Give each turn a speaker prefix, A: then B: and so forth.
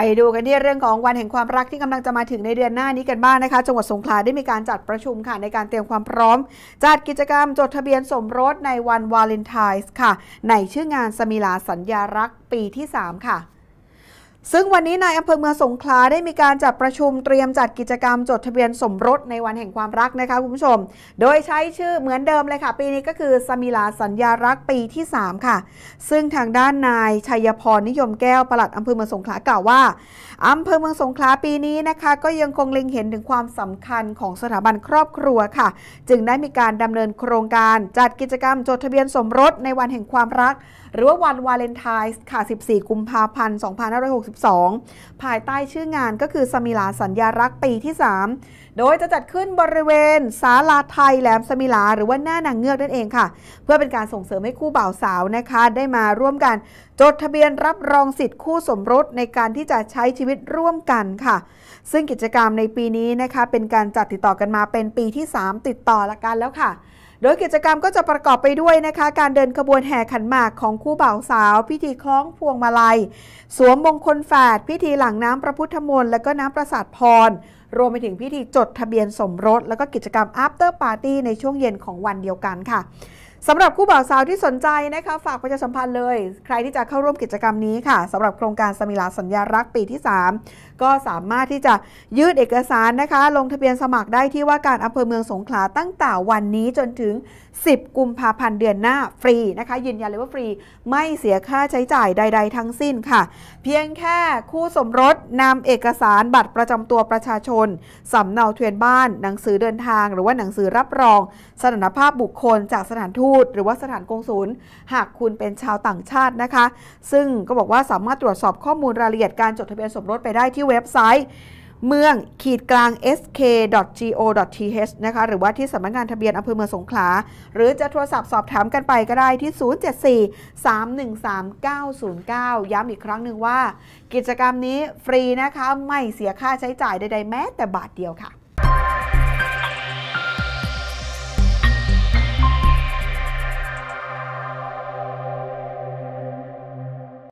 A: ไปดูกันที่เรื่องของวันแห่งความรักที่กำลังจะมาถึงในเดือนหน้านี้กันบ้างนะคะ จังหวัดสงขลาได้มีการจัดประชุมค่ะในการเตรียมความพร้อม จัดกิจกรรมจดทะเบียนสมรสในวันวาเลนไทน์ค่ะ ในชื่องานสมิลาสัญญารักปีที่ 3 ค่ะ ซึ่งวันนี้นายอำเภอเมืองสงขลาได้มีการจัดประชุมเตรียมจัดกิจกรรมจดทะเบียนสมรสในวันแห่งความรักนะคะคุณผู้ชม โดยใช้ชื่อเหมือนเดิมเลยค่ะ ปีนี้ก็คือสมิลาสัญญารักปีที่ 3 ค่ะ ซึ่งทางด้านนายชัยพรนิยมแก้วปลัดอำเภอเมืองสงขลากล่าวว่าอำเภอเมืองสงขลาปีนี้นะคะ ก็ยังคงเล็งเห็นถึงความสำคัญของสถาบันครอบครัวค่ะ จึงได้มีการดำเนินโครงการจัดกิจกรรมจดทะเบียนสมรสในวันแห่งความรัก หรือว่าวันวาเลนไทน์ค่ะ 14 กุมภาพันธ์ 2562ภายใต้ชื่องานก็คือสมิลาสัญญารักปีที่ 3 โดยจะจัดขึ้นบริเวณศาลาไทยแหลมสมิลา หรือว่าหน้านางเงือกนั่นเองค่ะ เพื่อเป็นการส่งเสริมให้คู่บ่าวสาวนะคะ ได้มาร่วมกัน จดทะเบียนรับรองสิทธิ์คู่สมรสในการที่จะใช้ชีวิตร่วมกันค่ะ ซึ่งกิจกรรมในปีนี้นะคะเป็นการจัดติดต่อกันมาเป็นปีที่ 3 ติดต่อละกันแล้วค่ะ โดยกิจกรรมก็จะประกอบไปด้วยนะคะ การเดินขบวนแห่ขันหมากของคู่บ่าวสาว พิธีคล้องพวงมาลัย สวมมงคลแฝด พิธีหลังน้ำพระพุทธมนต์และก็น้ำประสาทพร รวมไปถึงพิธีจดทะเบียนสมรส แล้วก็กิจกรรม after party ในช่วงเย็นของวันเดียวกันค่ะ สำหรับคู่บ่าวสาวที่สนใจนะคะ ฝากประชาสัมพันธ์เลย ใครที่จะเข้าร่วมกิจกรรมนี้ค่ะสำหรับโครงการสมิลาสัญญารักปีที่ 3 ก็สามารถที่จะยื่นเอกสารนะคะ ลงทะเบียนสมัครได้ที่ว่าการอำเภอเมืองสงขลาตั้งแต่วันนี้จนถึง 10 กุมภาพันธ์เดือนหน้าฟรีนะคะ ยืนยันเลยว่าฟรีไม่เสียค่าใช้จ่ายใด ๆ ทั้งสิ้นค่ะ เพียงแค่คู่สมรสนำเอกสารบัตรประจำตัวประชาชนสำเนาทะเบียนบ้าน หนังสือเดินทาง หรือว่าหนังสือรับรอง สถานภาพบุคคลจากสถานทูทูต หรือว่าสถานกงศูนย์ หากคุณเป็นชาวต่างชาตินะคะ ซึ่งก็บอกว่าสามารถตรวจสอบข้อมูลรายละเอียดการจดทะเบียนสมรสไปได้ที่เว็บไซต์ เมืองขีดกลาง sk.go.th นะคะหรือว่าที่สำนักงานทะเบียนอำเภอเมืองสงขลา หรือจะโทรศัพท์สอบถามกันไปก็ได้ที่ 074-313-909 ย้ำอีกครั้งหนึ่งว่า กิจกรรมนี้ฟรีนะคะไม่เสียค่าใช้จ่ายใดๆแม้แต่บาทเดียวค่ะ